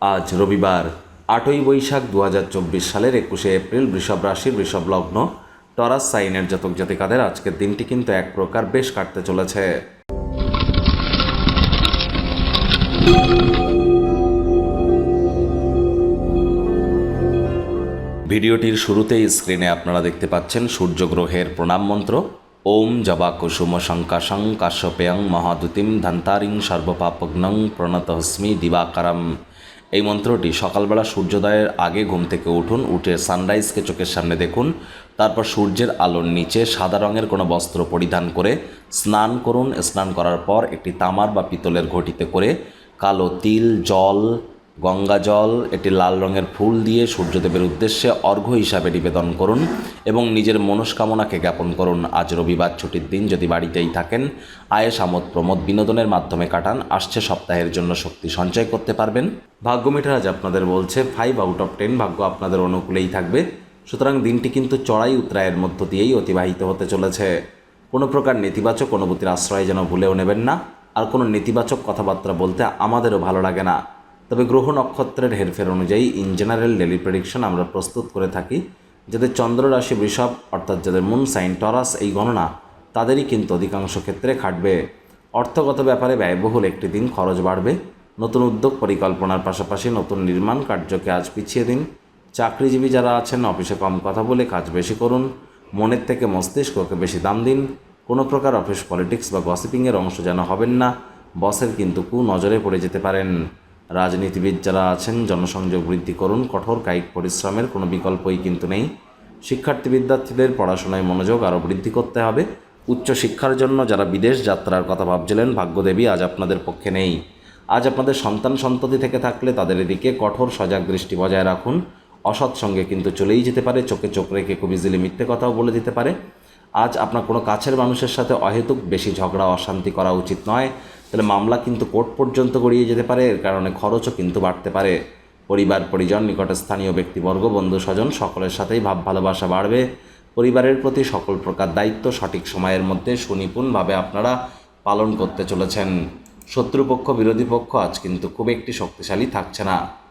আজ রবিবার, আটই বৈশাখ দু হাজার চব্বিশ সালের একুশে এপ্রিল বৃষভ রাশির বৃষভ লগ্ন। টরাস সাইনের জাতক জাতিকাদের আজকের দিনটি কিন্তু এক প্রকার বেশ কাটতে চলেছে। ভিডিওটির শুরুতেই স্ক্রিনে আপনারা দেখতে পাচ্ছেন সূর্যগ্রহের প্রণাম মন্ত্র। ওম জবা কুসুম শঙ্কাশং কাশ্যপেয়ং মহাদুতিম ধন্তারিং সর্বপাপগ্নং প্রণতহস্মি দিবাকারম। এই মন্ত্রটি সকালবেলা সূর্যোদয়ের আগে ঘুম থেকে উঠুন, উঠে সানরাইজকে চোখের সামনে দেখুন, তারপর সূর্যের আলোর নিচে সাদা রঙের কোনো বস্ত্র পরিধান করে স্নান করুন। স্নান করার পর একটি তামার বা পিতলের ঘটিতে করে কালো তিল, জল গঙ্গা জল, একটি লাল রঙের ফুল দিয়ে সূর্যদেবের উদ্দেশ্যে অর্ঘ্য হিসাবে নিবেদন করুন এবং নিজের মনস্কামনাকে জ্ঞাপন করুন। আজ রবিবার ছুটির দিন, যদি বাড়িতেই থাকেন আয়েস আমোদ প্রমোদ বিনোদনের মাধ্যমে কাটান। আসছে সপ্তাহের জন্য শক্তি সঞ্চয় করতে পারবেন। ভাগ্য মিটার আজ আপনাদের বলছে ফাইভ আউট অফ টেন ভাগ্য আপনাদের অনুকূলেই থাকবে। সুতরাং দিনটি কিন্তু চড়াই উত্তরায়ের মধ্য দিয়েই অতিবাহিত হতে চলেছে। কোনো প্রকার নেতিবাচক অনুভূতির আশ্রয় যেন ভুলেও নেবেন না। আর কোনো নেতিবাচক কথাবার্তা বলতে আমাদেরও ভালো লাগে না। তবে গ্রহ নক্ষত্রের হেরফের অনুযায়ী ইন জেনারেল ডেলি প্রেডিকশন আমরা প্রস্তুত করে থাকি, যাদের চন্দ্র রাশি বৃষভ, অর্থাৎ যাদের মুন সাইন টরাস এই গণনা, তাদেরই কিন্তু অধিকাংশ ক্ষেত্রে খাটবে। অর্থগত ব্যাপারে ব্যয়বহুল একটি দিন খরচ বাড়বে। নতুন উদ্যোগ পরিকল্পনার পাশাপাশি নতুন নির্মাণ কার্যকে আজ পিছিয়ে দিন। চাকরিজীবী যারা আছেন, অফিসে কম কথা বলে কাজ বেশি করুন। মনের থেকে মস্তিষ্ককে বেশি দাম দিন। কোনো প্রকার অফিস পলিটিক্স বা গসিপিংয়ের অংশ যেন হবেন না। বসের কিন্তু কু নজরে পড়ে যেতে পারেন। রাজনীতিবিদ যারা আছেন, জনসংযোগ বৃদ্ধি করুন, কঠোর কায়িক পরিশ্রমের কোনো বিকল্পই কিন্তু নেই। শিক্ষার্থী বিদ্যার্থীদের পড়াশোনায় মনোযোগ আরও বৃদ্ধি করতে হবে। উচ্চশিক্ষার জন্য যারা বিদেশ যাত্রার কথা ভাবছিলেন, ভাগ্যদেবী আজ আপনাদের পক্ষে নেই। আজ আপনাদের সন্তান সন্ততি থেকে থাকলে তাদের এদিকে কঠোর সজাগ দৃষ্টি বজায় রাখুন। অসৎ সঙ্গে কিন্তু চলেই যেতে পারে, চোখে চোখ রেখে খুব ইজিলি মিথ্যে কথাও বলে দিতে পারে। আজ আপনার কোনো কাছের মানুষের সাথে অহেতুক বেশি ঝগড়া, অশান্তি করা উচিত নয়। তাহলে মামলা কিন্তু কোর্ট পর্যন্ত গড়িয়ে যেতে পারে, এর কারণে খরচও কিন্তু বাড়তে পারে। পরিবার, পরিজন, নিকটে স্থানীয় ব্যক্তিবর্গ বন্ধু স্বজন সকলের সাথেই ভাব ভালোবাসা বাড়বে। পরিবারের প্রতি সকল প্রকার দায়িত্ব সঠিক সময়ের মধ্যে সুনিপুণভাবে আপনারা পালন করতে চলেছেন। শত্রুপক্ষ, বিরোধী পক্ষ আজ কিন্তু খুব একটি শক্তিশালী থাকছে না।